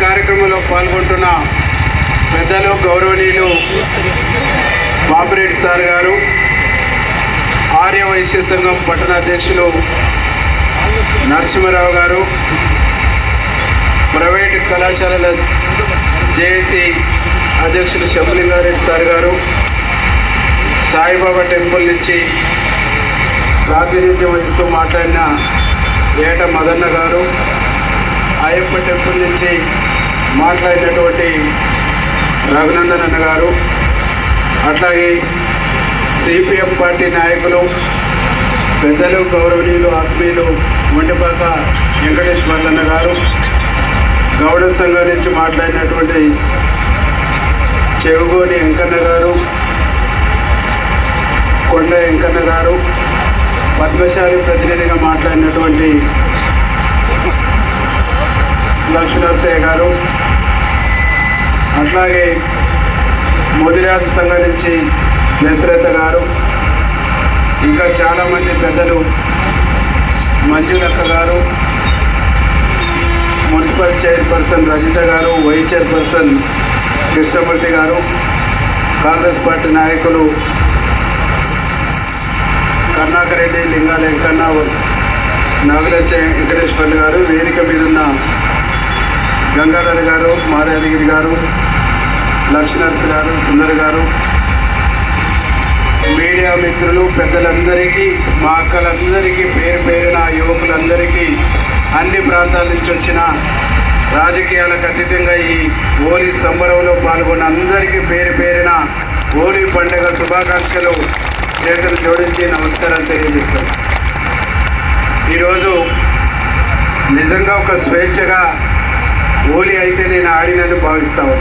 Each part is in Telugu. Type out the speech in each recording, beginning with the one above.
కార్యక్రమంలో పాల్గొంటున్న పెద్దలు గౌరవనీయులు బాపిరెడ్డి సార్ గారు ఆర్య వైశ్య సంఘం పట్టణ అధ్యక్షులు నరసింహారావు గారు ప్రైవేట్ కళాశాలల జేఏసీ అధ్యక్షులు శంభులింగారెడ్డి సార్ గారు సాయిబాబా టెంపుల్ నుంచి ప్రాతినిధ్యం వహిస్తూ మాట్లాడిన ఏట మదన్న గారు అయ్యప్ప టెంపుల్ నుంచి మాట్లాడినటువంటి రఘునందన్ అన్న గారు అట్లాగే సిపిఎం పార్టీ నాయకులు పెద్దలు గౌరవనీయులు ఆత్మీయులు వంటిపాక వెంకటేష్ మల్లన్న గారు గౌడ సంఘం నుంచి మాట్లాడినటువంటి చెవుగోని వెంకన్న గారు కొండ వెంకన్న గారు పద్మశాలి ప్రతినిధిగా మాట్లాడినటువంటి లక్ష్మీనరసయ్య గారు అట్లాగే మోదిరాజు సంఘం నుంచి దశరథ గారు ఇంకా చాలామంది పెద్దలు మంజులక్క గారు మున్సిపల్ చైర్పర్సన్ రజిత గారు వైస్ చైర్పర్సన్ కృష్ణమూర్తి గారు కాంగ్రెస్ పార్టీ నాయకులు కరుణాకర్ రెడ్డి లింగాల వెంకన్న నాగలచ్చ వెంకటేశ్వర్లు గారు వేదిక మీద ఉన్న గంగాధర్ గారు మాయాదగిరి గారు లక్ష్మణర్స్ గారు సుందర్ గారు మీడియా మిత్రులు పెద్దలందరికీ మా అక్కలందరికీ పేరు పేరున యువకులందరికీ అన్ని ప్రాంతాల నుంచి వచ్చిన రాజకీయాలకు అతీతంగా ఈ హోలీ సంబరంలో పాల్గొన్న అందరికీ పేరు పేరిన హోలీ పండుగ శుభాకాంక్షలు. చేతులు జోడించి నమస్కారాలు తెలియజేస్తాను. ఈరోజు నిజంగా ఒక స్వేచ్ఛగా ఓలి అయితే నేను ఆడినని భావిస్తాను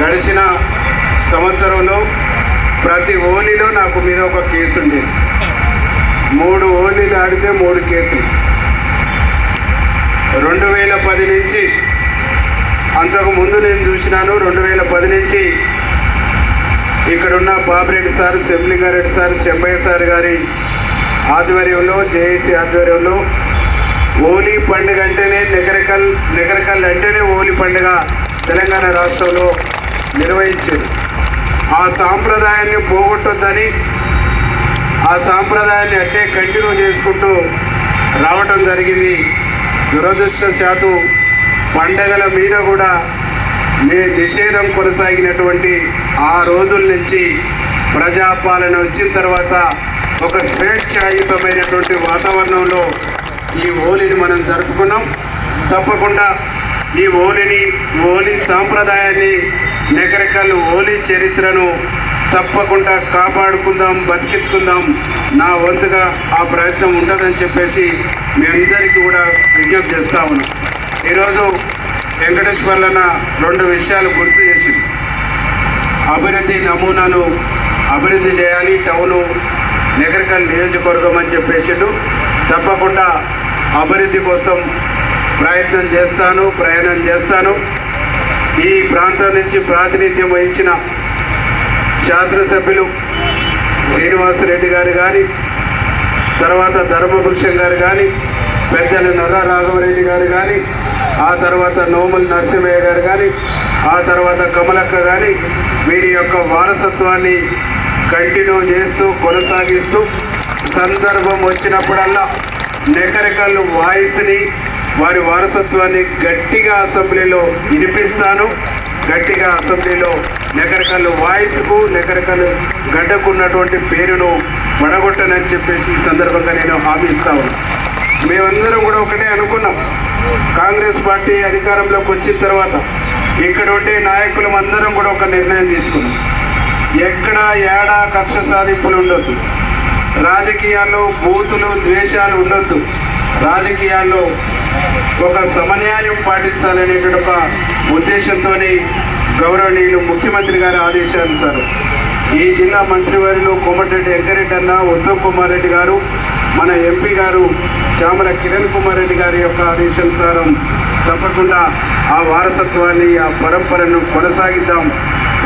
గడిచిన సంవత్సరంలో ప్రతి ఓలీలో నాకు మీద ఒక కేసు ఉండేది మూడు ఓలీలు ఆడితే మూడు కేసులు. రెండు వేల పది నుంచి అంతకు ముందు నేను చూసినాను రెండు వేల పది నుంచి ఇక్కడున్న Babireddy sir Semlingareddy sir Chembayya sir garu ఆధ్వర్యంలో జేఏసీ ఆధ్వర్యంలో హోలీ పండుగ అంటేనే నెగరకల్ నెగరకల్ అంటేనే హోలీ పండుగ తెలంగాణ రాష్ట్రంలో నిర్వహించింది. ఆ సాంప్రదాయాన్ని పోగొట్టొద్దని ఆ సాంప్రదాయాన్ని అట్టే కంటిన్యూ చేసుకుంటూ రావటం జరిగింది. దురదృష్టశాతు పండగల మీద కూడా ని నిషేధం కొనసాగినటువంటి ఆ రోజుల నుంచి ప్రజాపాలన వచ్చిన తర్వాత ఒక స్వేచ్ఛాయుతమైనటువంటి వాతావరణంలో ఈ హోలీని మనం జరుపుకున్నాం. తప్పకుండా ఈ హోలీని హోలీ సాంప్రదాయాన్ని నెకరకల్ హోలీ చరిత్రను తప్పకుండా కాపాడుకుందాం బతికించుకుందాం. నా వంతుగా ఆ ప్రయత్నం ఉండదని చెప్పేసి మీ అందరికీ కూడా విజ్ఞప్తి చేస్తా ఉన్నాం. ఈరోజు వెంకటేశ్వర్లన్న రెండు విషయాలు గుర్తు చేసింది. అభివృద్ధి నమూనాను అభివృద్ధి చేయాలి టౌను నగరికల్ నియోజకవర్గం అని చెప్పేసిండు. తప్పకుండా అభివృద్ధి కోసం ప్రయత్నం చేస్తాను ప్రయాణం చేస్తాను. ఈ ప్రాంతం నుంచి ప్రాతినిధ్యం వహించిన శాసనసభ్యులు శ్రీనివాసరెడ్డి గారు కానీ తర్వాత ధర్మభృక్షం గారు కానీ పెద్దలు నర్ర రాఘవరెడ్డి గారు కానీ ఆ తర్వాత నోముల నరసింహయ్య గారు కానీ ఆ తర్వాత కమలక్క కానీ వీరి యొక్క వారసత్వాన్ని కంటిన్యూ చేస్తూ కొనసాగిస్తూ సందర్భం వచ్చినప్పుడల్లా నెకరికల్ వాయిస్ని వారి వారసత్వాన్ని గట్టిగా అసెంబ్లీలో వినిపిస్తాను. గట్టిగా అసెంబ్లీలో నెకరికల్ వాయిస్కు నెకరికల్ గడ్డకు ఉన్నటువంటి పేరును పడగొట్టనని చెప్పేసి ఈ సందర్భంగా నేను హామీ ఇస్తాను మేమందరం కూడా ఒకటే అనుకున్నాం. కాంగ్రెస్ పార్టీ అధికారంలోకి వచ్చిన తర్వాత ఇక్కడ ఉండే నాయకులం అందరం కూడా ఒక నిర్ణయం తీసుకున్నాం. ఎక్కడ ఏడా కక్ష సాధింపులు ఉండొద్దు. రాజకీయాల్లో బూతులు ద్వేషాలు ఉండొద్దు. రాజకీయాల్లో ఒక సమన్యాయం పాటించాలనేటువంటి ఒక ఉద్దేశంతోనే గౌరవనీయులు ముఖ్యమంత్రి గారి ఆదేశానుసారం ఈ జిల్లా మంత్రివర్యులు కోమటిరెడ్డి వెంకరెడ్డి అన్న ఉత్తమ్ కుమార్ రెడ్డి గారు మన ఎంపీ గారు చామల కిరణ్ కుమార్ రెడ్డి గారి యొక్క ఆదేశానుసారం తప్పకుండా ఆ వారసత్వాన్ని ఆ పరంపరను కొనసాగిద్దాం.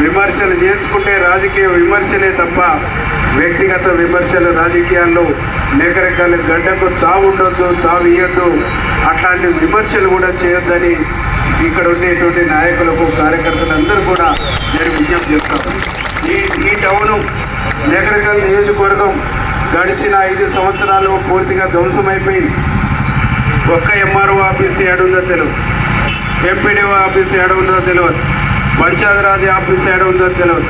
విమర్శలు చేసుకుంటే రాజకీయ విమర్శలే తప్ప వ్యక్తిగత విమర్శలు రాజకీయాల్లో నెకరకాల గడ్డకు తావుండొద్దు తావియొద్దు అట్లాంటి విమర్శలు కూడా చేయొద్దని ఇక్కడ ఉండేటువంటి నాయకులకు కార్యకర్తలందరూ కూడా నేను విజ్ఞప్తి చేస్తాను. ఈ ఈ టౌను నగరకల్ నియోజకవర్గం గడిచిన ఐదు సంవత్సరాలు పూర్తిగా ధ్వంసమైపోయింది. ఒక్క ఎంఆర్ఓ ఆఫీస్ ఏడుందో తెలియదు ఎంపీడీఓ ఆఫీస్ ఏడుందో తెలియదు పంచాయతీరాజ్ ఆఫీస్ ఏడుందో తెలియదు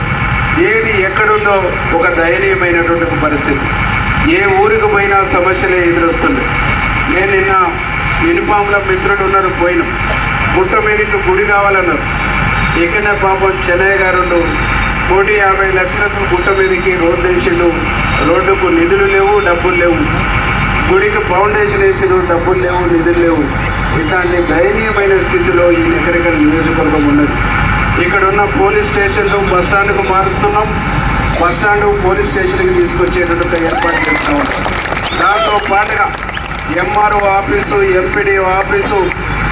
ఏది ఎక్కడుందో ఒక దయనీయమైనటువంటి పరిస్థితి. ఏ ఊరికి పోయినా సమస్యలే ఎదురొస్తుంది నేను నిన్న యూనిఫామ్లో మిత్రుడు ఉన్నారు పోయినాం. గుట్ట మీదకి గుడి కావాలన్నారు. ఎక్కడ పాపం చెన్నయ్య గారు కోటి యాభై లక్షలతో గుట్ట మీదకి రోడ్డు వేసిండు. రోడ్డుకు నిధులు లేవు డబ్బులు లేవు. గుడికి ఫౌండేషన్ వేసిండు డబ్బులు లేవు నిధులు లేవు. ఇట్లాంటి దయనీయమైన స్థితిలో ఈ నగరికల్ నియోజకవర్గం ఉన్నది? ఇక్కడ ఉన్న పోలీస్ స్టేషన్లు బస్ స్టాండ్కు మారుస్తున్నాం. బస్ స్టాండ్ పోలీస్ స్టేషన్కి తీసుకొచ్చేటట్టు ఏర్పాటు చేస్తా దాంతో పాటుగా MRO office MPDO office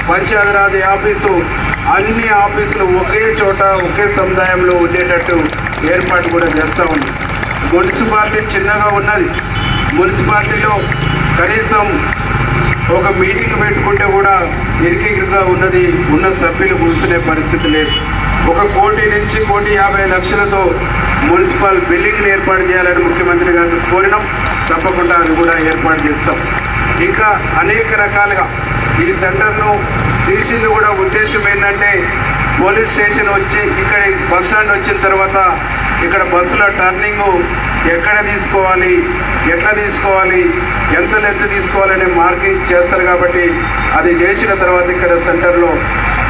Panchayati Raj office అన్ని ఆఫీసులు ఒకే చోట ఒకే సముదాయంలో ఉండేటట్టు ఏర్పాటు కూడా చేస్తూ ఉంది. మున్సిపాలిటీ చిన్నగా ఉన్నది. మున్సిపాలిటీలో కనీసం ఒక మీటింగ్ పెట్టుకుంటే కూడా ఇరికిగా ఉన్నది ఉన్న సభ్యులు కూర్చునే పరిస్థితి లేదు. ఒక కోటి నుంచి కోటి యాభై లక్షలతో మున్సిపల్ బిల్డింగ్ని ఏర్పాటు చేయాలని ముఖ్యమంత్రి గారు కోరినాం. తప్పకుండా అది కూడా ఏర్పాటు చేస్తాం. ఇంకా అనేక రకాలుగా ఈ సెంటర్ను తీసింది కూడా ఉద్దేశం ఏంటంటే పోలీస్ స్టేషన్ వచ్చి ఇక్కడ బస్ స్టాండ్ వచ్చిన తర్వాత ఇక్కడ బస్సుల టర్నింగ్ ఎక్కడ తీసుకోవాలి ఎట్లా తీసుకోవాలి ఎంత లెంత్ తీసుకోవాలనే మార్కింగ్ చేస్తారు కాబట్టి అది చేసిన తర్వాత ఇక్కడ సెంటర్లో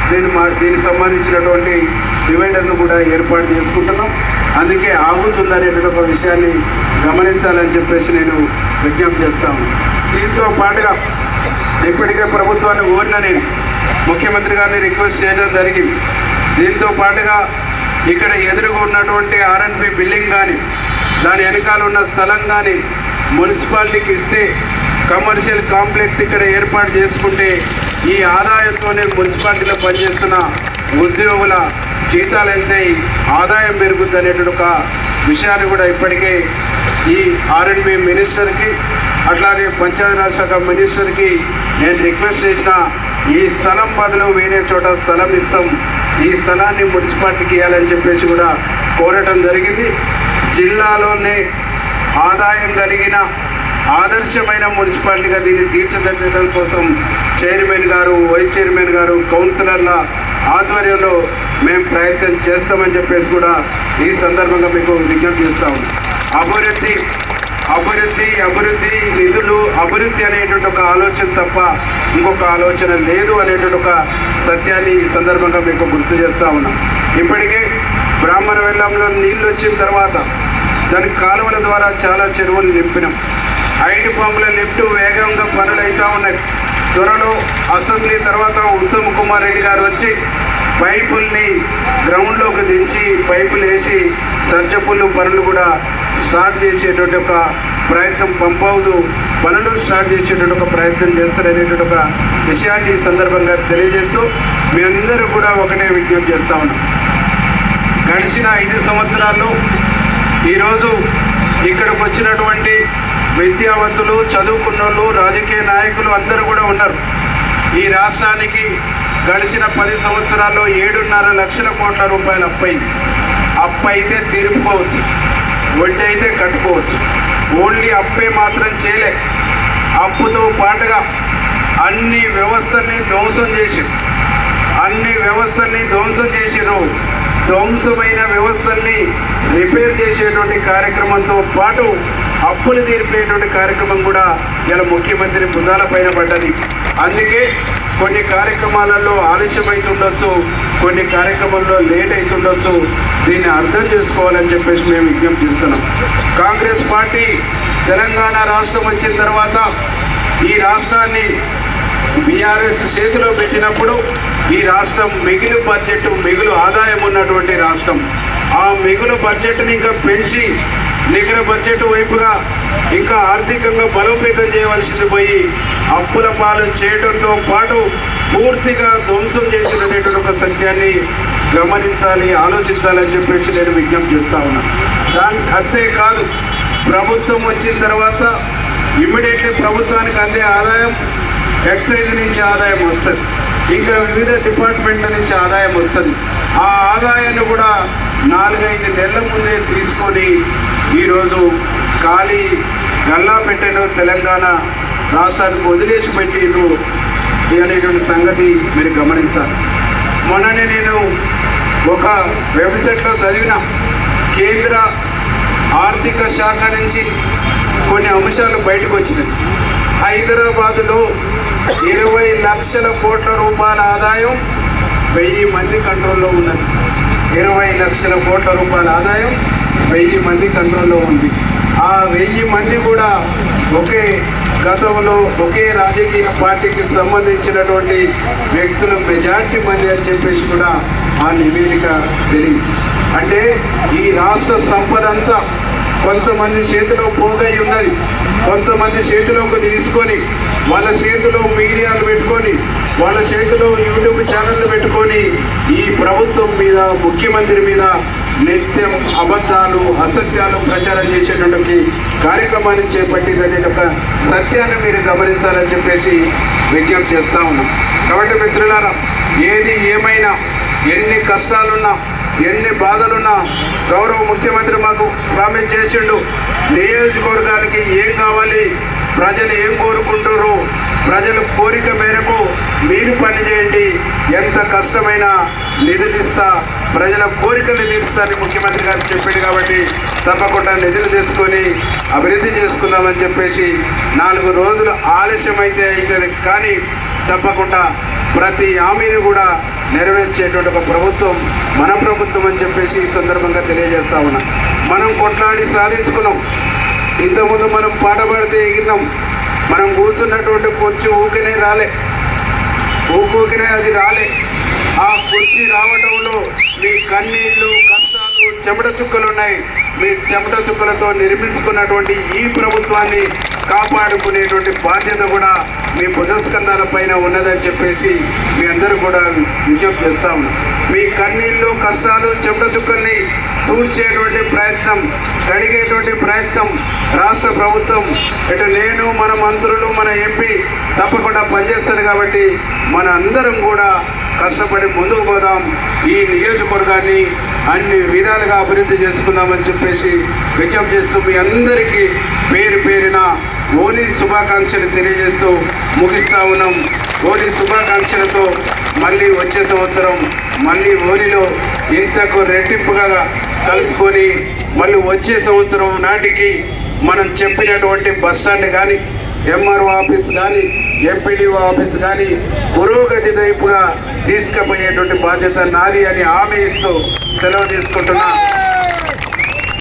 దీని మా దీనికి సంబంధించినటువంటి డివైడర్ను కూడా ఏర్పాటు చేసుకుంటున్నాం. అందుకే ఆగుతుందనేటువంటి ఒక విషయాన్ని గమనించాలని చెప్పేసి నేను విజ్ఞప్తి చేస్తాను దీంతో పాటుగా ఇప్పటికే ప్రభుత్వాన్ని కోరిన నేను ముఖ్యమంత్రి గారిని రిక్వెస్ట్ చేయడం జరిగింది. దీంతో పాటుగా ఇక్కడ ఎదురుగా ఉన్నటువంటి ఆర్ఎన్బి బిల్డింగ్ కానీ దాని వెనకాల ఉన్న స్థలం కానీ మున్సిపాలిటీకి ఇస్తే కమర్షియల్ కాంప్లెక్స్ ఇక్కడ ఏర్పాటు చేసుకుంటే ఈ ఆదాయంతోనే మున్సిపాలిటీలో పనిచేస్తున్న ఉద్యోగుల జీతాలు ఎంతై ఆదాయం పెరుగుద్ది అనేటువంటి ఒక విషయాన్ని కూడా ఇప్పటికే ఈ ఆర్ఎండ్బి మినిస్టర్కి అట్లాగే పంచాయతీరాజ్ శాఖ మినిస్టర్కి నేను రిక్వెస్ట్ చేసిన ఈ స్థలం బదులు వేరే చోట స్థలం ఇస్తాం. ఈ స్థలాన్ని మున్సిపాలిటీకి ఇవ్వాలని చెప్పేసి కూడా కోరటం జరిగింది. జిల్లాలోనే ఆదాయం కలిగిన ఆదర్శమైన మున్సిపాలిటీగా దీన్ని తీర్చిదిద్దడం కోసం చైర్మన్ గారు వైస్ చైర్మన్ గారు కౌన్సిలర్ల ఆధ్వర్యంలో మేము ప్రయత్నం చేస్తామని చెప్పేసి కూడా ఈ సందర్భంగా మీకు విజ్ఞప్తి చేస్తాం అభివృద్ధి అభివృద్ధి అభివృద్ధి నిధులు అభివృద్ధి అనేటువంటి ఒక ఆలోచన తప్ప ఇంకొక ఆలోచన లేదు అనేటువంటి ఒక సత్యాన్ని ఈ సందర్భంగా మీకు గుర్తు చేస్తా ఉన్నాం. ఇప్పటికే బ్రాహ్మణ వెళ్ళంలో నీళ్ళు వచ్చిన తర్వాత దాని కాలువల ద్వారా చాలా చెరువులు నింపినాం. ఐటీ పంపుల లిఫ్ట్ వేగంగా పనులు అవుతూ ఉన్నాయి. త్వరలో అసెంబ్లీ తర్వాత ఉత్తమ్ కుమార్ రెడ్డి గారు వచ్చి పైపుల్ని గ్రౌండ్లోకి దించి పైపులు వేసి సర్జపుల్లు పనులు కూడా స్టార్ట్ చేసేటువంటి ఒక ప్రయత్నం పంపవుతూ పనులు స్టార్ట్ చేసేటువంటి ఒక ప్రయత్నం చేస్తారనేటువంటి ఒక విషయాన్ని ఈ సందర్భంగా తెలియజేస్తూ మీ అందరూ కూడా ఒకటే విజ్ఞప్తి చేస్తా ఉన్నాం. గడిచిన ఐదు సంవత్సరాల్లో ఈరోజు ఇక్కడికి వచ్చినటువంటి విద్యావంతులు చదువుకున్న వాళ్ళు రాజకీయ నాయకులు అందరూ కూడా ఉన్నారు. ఈ రాష్ట్రానికి గడిచిన పది సంవత్సరాల్లో ఏడున్నర లక్షల కోట్ల రూపాయలు అప్పయింది. అప్పు అయితే తీరుపుకోవచ్చు వడ్డీ అయితే కట్టుకోవచ్చు. ఓన్లీ అప్పే మాత్రం చేయలే. అప్పుతో పాటుగా అన్ని వ్యవస్థల్ని ధ్వంసం చేసి అన్ని వ్యవస్థల్ని ధ్వంసం చేసిరు ధ్వంసమైన వ్యవస్థల్ని రిపేర్ చేసేటువంటి కార్యక్రమంతో పాటు అప్పులు తీర్పేటువంటి కార్యక్రమం కూడా ఇలా ముఖ్యమంత్రి బుధాల పైన పడ్డది. అందుకే కొన్ని కార్యక్రమాలలో ఆలస్యమవుతుండొచ్చు కొన్ని కార్యక్రమాల్లో లేట్ అవుతుండొచ్చు దీన్ని అర్థం చేసుకోవాలని చెప్పేసి మేము విజ్ఞప్తి ఇస్తున్నాం కాంగ్రెస్ పార్టీ తెలంగాణ రాష్ట్రం వచ్చిన తర్వాత ఈ రాష్ట్రాన్ని బీఆర్ఎస్ చేతిలో పెట్టినప్పుడు ఈ రాష్ట్రం మిగులు బడ్జెట్ మిగులు ఆదాయం ఉన్నటువంటి రాష్ట్రం. ఆ మిగులు బడ్జెట్ని ఇంకా పెంచి నికర బడ్జెట్ వైపుగా ఇంకా ఆర్థికంగా బలోపేతం చేయవలసింది పోయి అప్పుల పాలు చేయడంతో పాటు పూర్తిగా ధ్వంసం చేసినటువంటి ఒక సత్యాన్ని గమనించాలి ఆలోచించాలని చెప్పేసి నేను విజ్ఞప్తి చేస్తా ఉన్నాను దాని అంతేకాదు ప్రభుత్వం వచ్చిన తర్వాత ఇమ్మీడియట్లీ ప్రభుత్వానికి అందే ఆదాయం ఎక్సైజ్ నుంచి ఆదాయం వస్తుంది. ఇంకా వివిధ డిపార్ట్మెంట్ల నుంచి ఆదాయం వస్తుంది. ఆ ఆదాయాన్ని కూడా నాలుగైదు నెలల ముందే తీసుకొని ఈరోజు ఖాళీ గల్లా పెట్టను తెలంగాణ రాష్ట్రానికి వదిలేసి పెట్టిండ్రు అనేటువంటి సంగతి మీరు గమనించాలి. మొన్ననే నేను ఒక వెబ్సైట్లో చదివిన కేంద్ర ఆర్థిక శాఖ నుంచి కొన్ని అంశాలు బయటకు వచ్చినాయి హైదరాబాదులో ఇరవై లక్షల కోట్ల రూపాయల ఆదాయం వెయ్యి మంది కంట్రోల్లో ఉన్నది. ఇరవై లక్షల కోట్ల రూపాయల ఆదాయం వెయ్యి మంది కంట్రోల్లో ఉంది. ఆ వెయ్యి మంది కూడా ఒకే గతంలో ఒకే రాజకీయ పార్టీకి సంబంధించినటువంటి వ్యక్తులు మెజార్టీ మంది అని చెప్పేసి కూడా ఆ నివేదిక తెలియదు. అంటే ఈ రాష్ట్ర సంపద అంతా కొంతమంది చేతిలో పోగై ఉన్నది. కొంతమంది చేతిలోకి తీసుకొని వాళ్ళ చేతిలో మీడియాలు పెట్టుకొని వాళ్ళ చేతిలో యూట్యూబ్ ఛానళ్ళు పెట్టుకొని ఈ ప్రభుత్వం మీద ముఖ్యమంత్రి మీద నిత్యం అబద్ధాలు అసత్యాలు ప్రచారం చేసేటువంటి కార్యక్రమాన్ని చేపట్టిందనే ఒక సత్యాన్ని మీరు గమనించాలని చెప్పేసి విజ్ఞప్తి చేస్తా ఉన్నాం. కాబట్టి మిత్రులారా ఏది ఏమైనా ఎన్ని కష్టాలున్నా ఎన్ని బాధలున్నా గౌరవ ముఖ్యమంత్రి మాకు ప్రామిస్ చేసిండు. నియోజకవర్గానికి ఏం కావాలి? ప్రజలు ఏం కోరుకుంటారు ప్రజల కోరిక మేరకు మీరు పని చేయండి ఎంత కష్టమైన నిధులు ఇస్తా ప్రజల కోరికలు తీరుస్తారని ముఖ్యమంత్రి గారు చెప్పాడు కాబట్టి తప్పకుండా నిధులు తెచ్చుకొని అభివృద్ధి చేసుకుందామని చెప్పేసి నాలుగు రోజులు ఆలస్యం అయితే అవుతుంది కానీ తప్పకుండా ప్రతి హామీని కూడా నెరవేర్చేటువంటి ఒక ప్రభుత్వం మన ప్రభుత్వం అని చెప్పేసి ఈ సందర్భంగా తెలియజేస్తా ఉన్నా. మనం కొట్లాడి సాధించుకున్నాం. ఇంతకుముందు మనం పాట పాడితే ఎగిరినాం. మనం కూర్చున్నటువంటి పొచ్చు ఊకినే రాలే. ఊకూకినే అది రాలే. ఆ పొచ్చి రావటంలో మీ కన్నీళ్ళు కష్టాలు చెమట చుక్కలు ఉన్నాయి మీ చెమట చుక్కలతో నిర్మించుకున్నటువంటి ఈ ప్రభుత్వాన్ని కాపాడుకునేటువంటి బాధ్యత కూడా మీ భుజస్కంధాల పైన ఉన్నదని చెప్పేసి మీ అందరూ కూడా విజ్ఞప్తి చేస్తా మీ కన్నీళ్ళు కష్టాలు చెమట చుక్కల్ని తూర్చేటువంటి ప్రయత్నం కడిగేటువంటి ప్రయత్నం రాష్ట్ర ప్రభుత్వం ఇటు నేను మన మంత్రులు మన ఎంపీ తప్పకుండా పనిచేస్తారు కాబట్టి మన అందరం కూడా కష్టపడి ముందుకు పోదాం. ఈ నియోజకవర్గాన్ని అన్ని విధాలుగా అభివృద్ధి చేసుకుందామని చెప్పేసి విజ్ఞప్తి చేస్తూ మీ అందరికీ పేరు పేరిన హోలీ శుభాకాంక్షలు తెలియజేస్తూ ముగిస్తా ఉన్నాం. హోలీ శుభాకాంక్షలతో మళ్ళీ వచ్చే సంవత్సరం మళ్ళీ హోలీలో ఇంతకు రెట్టింపుగా కలుసుకొని మళ్ళీ వచ్చే సంవత్సరం నాటికి మనం చెప్పినటువంటి బస్ స్టాండ్ కానీ ఎంఆర్ఓ ఆఫీస్ కానీ ఎంపీడీఓ ఆఫీస్ కానీ పురోగతి వైపుగా తీసుకుపోయేటువంటి బాధ్యత నాది అని హామీ ఇస్తూ సెలవు తీసుకుంటున్నా.